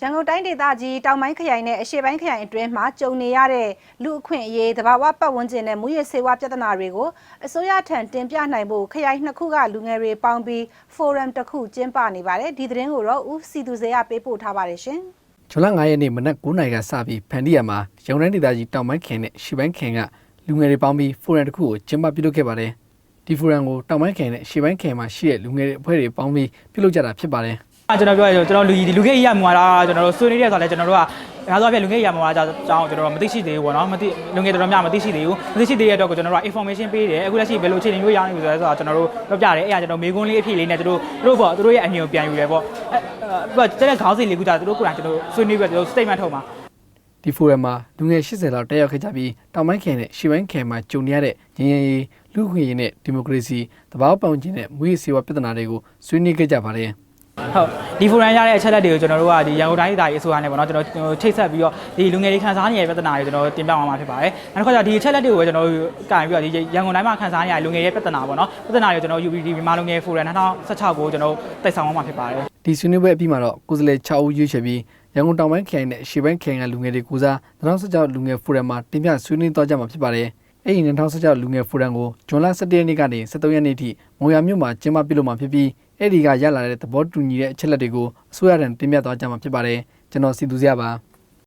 ရန်ကုန်တိုင်းဒေသကြီးတောင်ပိုင်းခရိုင်နဲ့အရှေ့ပိုင်းခရိုင်အတွင်းမှာကြုံနေရတဲ့လူအခွင့်အရေးတဘာဝပတ်ဝန်းကျင်နဲ့မူရစေဝါပြဿနာတွေကိုအစိုးရထံတင်ပြနိုင်ဖို့ခရိုင်နှစ်ခုကလူငယ်တွေပေါင်းပြီးဖိုရမ်တစ်ခုကျင်းပနေပါတယ်ဒီသတင်းကိုတော့ဦးစီသူစေရပေးပို့ထားပါတယ်ရှင်ဇွန်လ9ရက်နေ့မနက်9:00နာရီကစပြီးဖန်တီးရမှာရန်ကုန်တိုင်းဒေသကြီးတောင်ပိုင်းခရိုင်နဲ့ရှေ့ပိုင်းခရိုင်ကလူငယ်တွေပေါင်းပြီးဖိုရမ်တစ်ခုကိုကျင်းပပြုလုပ်ခဲ့ပါတယ်။ဒီဖိုရမ်ကိုတောင်ပိုင်းခရိုင်နဲ့ရှေ့ပိုင်းခရိုင်မှာရှိတဲ့လူငယ်တွေအဖွဲ့တွေပေါင်းပြီးပြုလုပ်ကြတာဖြစ်ပါတယ်။အဲ ကျွန်တော်ပြောရရင်ကျွန်တော်လူကြီးလူခဲ့ရမှာလားကျွန်တော်တို့ဆွေးနွေးရဆိုတော့လဲကျွန်တော်တို့ကအားဆိုအဖြစ်လူခဲ့ရမှာလားအကြောင်းကျွန်တော်တို့မသိရှိသေးဘူးပေါ့နော်မသိလူငယ်တော်တော်များမသိရှိသေးဘူးမသိရှိသေးတဲ့အတွက်ကိုကျွန်တော်တို့က information ပေးတယ်အခုလက်ရှိဘယ်လိုအခြေအနေမျိုးရနေပြီဆိုတော့ကျွန်တော်တို့ပြောပြတယ်အဲ့ဒါကျွန်တော်မေကွန်းလေးအဖြစ်လေးနဲ့သူတို့သူတို့ပေါ့သူတို့ရဲ့အမြင်ကိုပြန်ယူတယ်ပေါ့အဲပြီးတော့တဲ့ခေါင်းစဉ်လေးခုကြသူတို့ကိုယ်တိုင်ကျွန်တော်တို့ဆွေးနွေးပြီးတော့ statement ထုတ်မှာဒီဖိုရမ်မှာလူငယ်80လောက်တက်ရောက်ခဲ့ကြပြီးတောင်ပိုင်းခရိုင်နဲ့ရှေ့ပိုင်းခရိုင်မှာကြုံနေရတဲ့ငြိမ်းချမ်းရေးလူ့အခွင့်အရေးနဲ့ဒီမိုကရေစီတဘာဝပတ်ဝန်းကျင်နဲ့မူရစေဝါပြဿနာတွေကိုဆွေးနွေးခဲ့ကြပါတယ်။ ဟုတ်ဒီဖိုရမ်ရတဲ့အချက်လက်တွေကိုကျွန်တော်တို့ကဒီရန်ကုန်တိုင်းဒေသကြီးအစိုးရနဲ့ပေါ့နော်ကျွန်တော်ချိတ်ဆက်ပြီးတော့ဒီလူငယ်တွေခန်းစားနေရတဲ့ပြဿနာတွေကျွန်တော်တင်ပြသွားမှာဖြစ်ပါတယ်။နောက်တစ်ခါကျဒီအချက်လက်တွေကိုပဲကျွန်တော်တို့ကင်ပြီးတော့ဒီရန်ကုန်တိုင်းမှာခန်းစားနေရတဲ့လူငယ်ရဲ့ပြဿနာပေါ့နော်ပြဿနာတွေကိုကျွန်တော် UPD မြန်မာလူငယ်ဖိုရမ်2016ကိုကျွန်တော်တိုက်ဆောင်သွားမှာဖြစ်ပါတယ်။ဒီဆွေးနွေးပွဲအပြီးမှာတော့ကိုယ်စားလှယ်6ဦးရွေးချယ်ပြီးရန်ကုန်တောင်ပိုင်းခရိုင်နဲ့အရှေ့ပိုင်းခရိုင်ကလူငယ်တွေကိုစား2016လူငယ်ဖိုရမ်မှာတင်ပြဆွေးနွေးသွားကြမှာဖြစ်ပါတယ်။ အဲ့ဒီ2016လူငယ်ဖိုရမ်ကိုဇွန်လ17ရက်နေ့ကနေ23ရက်နေ့ထိမုံရမြို့မှာကျင်းပပြုလုပ်မှာဖြစ်ပြီးအဲ့ဒီကရလာတဲ့သဘောတူညီတဲ့အချက်လက်တွေကိုအစိုးရထံတင်ပြသွားကြမှာဖြစ်ပါတယ်။ကျွန်တော်စီသူစရပါ။